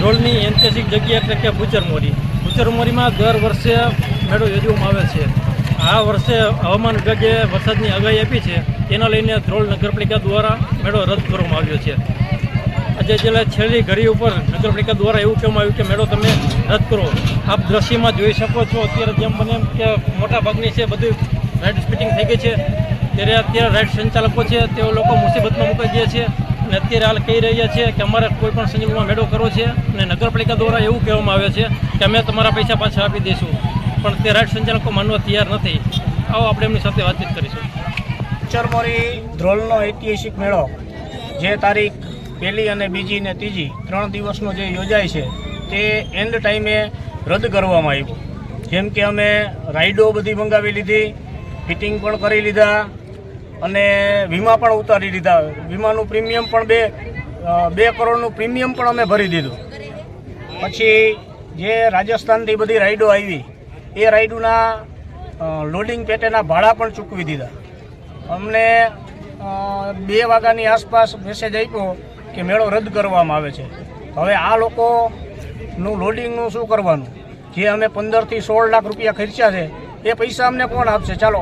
ધ્રોલની ઐતિહાસિક જગ્યા એટલે કે બુચરમોરી બુચરમોરીમાં દર વર્ષે મેળો યોજવામાં આવે છે. આ વર્ષે હવામાન વિભાગે વરસાદની આગાહી આપી છે. તેના લઈને ધ્રોલ નગરપાલિકા દ્વારા મેળો રદ કરવામાં આવ્યો છે. આજે છેલ્લા છેલ્લી ઘડી ઉપર નગરપાલિકા દ્વારા એવું કહેવામાં આવ્યું કે મેળો તમે રદ કરો. આપ દ્રશ્યમાં જોઈ શકો છો, અત્યારે જેમ બને એમ કે મોટા ભાગની છે બધું રાઇડ સ્પીટિંગ થઈ ગઈ છે. ત્યારે અત્યારે રાઇડ સંચાલકો છે, તેઓ લોકો મુસીબતમાં મુકાઈ ગયા છે. અને અત્યારે હાલ કહી રહ્યા છે કે અમારે કોઈ પણ સંજોગોમાં મેળો કરવો છે અને નગરપાલિકા દ્વારા એવું કહેવામાં આવે છે કે અમે તમારા પૈસા પાછા આપી દઈશું. પણ તે રાઇડ સંચાલકો માનવા તૈયાર નથી. આવો આપણે એમની સાથે વાતચીત કરીશું. ચરમોરી ધ્રોલનો ઐતિહાસિક મેળો, જે તારીખ પહેલી અને બીજી ને ત્રીજી ત્રણ દિવસનો જે યોજાય છે, તે એન્ડ ટાઈમે રદ કરવામાં આવ્યું. જેમ કે અમે રાઈડો બધી મંગાવી લીધી ફિટિંગ પણ કરી લીધા અને વીમા પણ ઉતારી દીધા. વીમાનું પ્રીમિયમ પણ બે બે કરોડનું પ્રીમિયમ પણ અમે ભરી દીધું. પછી જે રાજસ્થાનથી બધી રાઈડો આવી, એ રાઈડોના લોડિંગ પેટેના ભાડા પણ ચૂકવી દીધા. અમને બે વાગ્યાની આસપાસ મેસેજ આપ્યો કે મેળો રદ કરવામાં આવે છે. હવે આ લોકોનું લોડિંગનું શું કરવાનું? જે અમે પંદરથી સોળ લાખ રૂપિયા ખર્ચ્યા છે, એ પૈસા અમને કોણ આપશે? ચાલો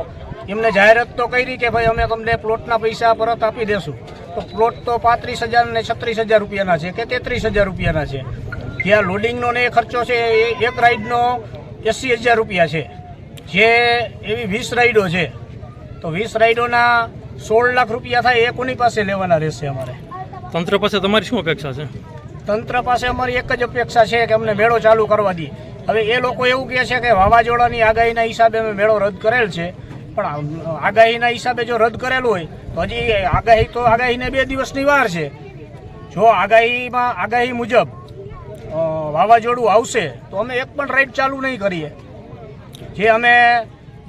એમને જાહેરાત તો કરી કે ભાઈ અમે તમને પ્લોટના પૈસા પરત આપી દેશું. તો પ્લોટ તો પાંત્રીસ હજાર ને છત્રીસ હજાર રૂપિયાના છે કે તેત્રીસ હજાર રૂપિયાના છે. જ્યાં લોડિંગનો ને એ ખર્ચો છે એ એક રાઈડનો એંસી હજાર રૂપિયા છે. જે એવી વીસ રાઈડો છે. તો વીસ રાઈડોના સોળ લાખ રૂપિયા થાય એ કોની પાસે લેવાના રહેશે અમારે? તંત્ર પાસે તમારી શું અપેક્ષા છે? તંત્ર પાસે અમારી એક જ અપેક્ષા છે કે અમને મેળો ચાલુ કરવા દઈએ હવે એ લોકો એવું કહે છે કે વાવાઝોડાની આગાહીના હિસાબે અમે મેળો રદ કરેલ છે. પણ આગાહીના હિસાબે જો રદ કરેલું હોય તો હજી આગાહી તો આગાહીને બે દિવસની વાર છે. જો આગાહીમાં આગાહી મુજબ વાવાઝોડું આવશે તો અમે એક પણ રાઈડ ચાલુ નહીં કરીએ. જે અમે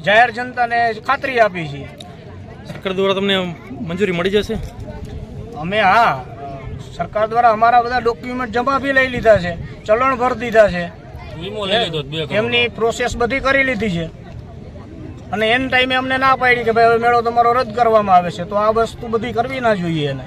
જાહેર જનતાને ખાતરી આપી છીએ. સરકાર દ્વારા તમને મંજૂરી મળી જશે? અમે હા સરકાર દ્વારા અમારા બધા ડોક્યુમેન્ટ જમા બી લઈ લીધા છે ચલણ ભરી દીધા છે. એમની પ્રોસેસ બધી કરી લીધી છે. અને એન ટાઈમે અમને ના પાડી કે ભાઈ હવે મેળો તમારો રદ કરવામાં આવે છે, તો આ વસ્તુ બધી કરવી ના જોઈએ એને.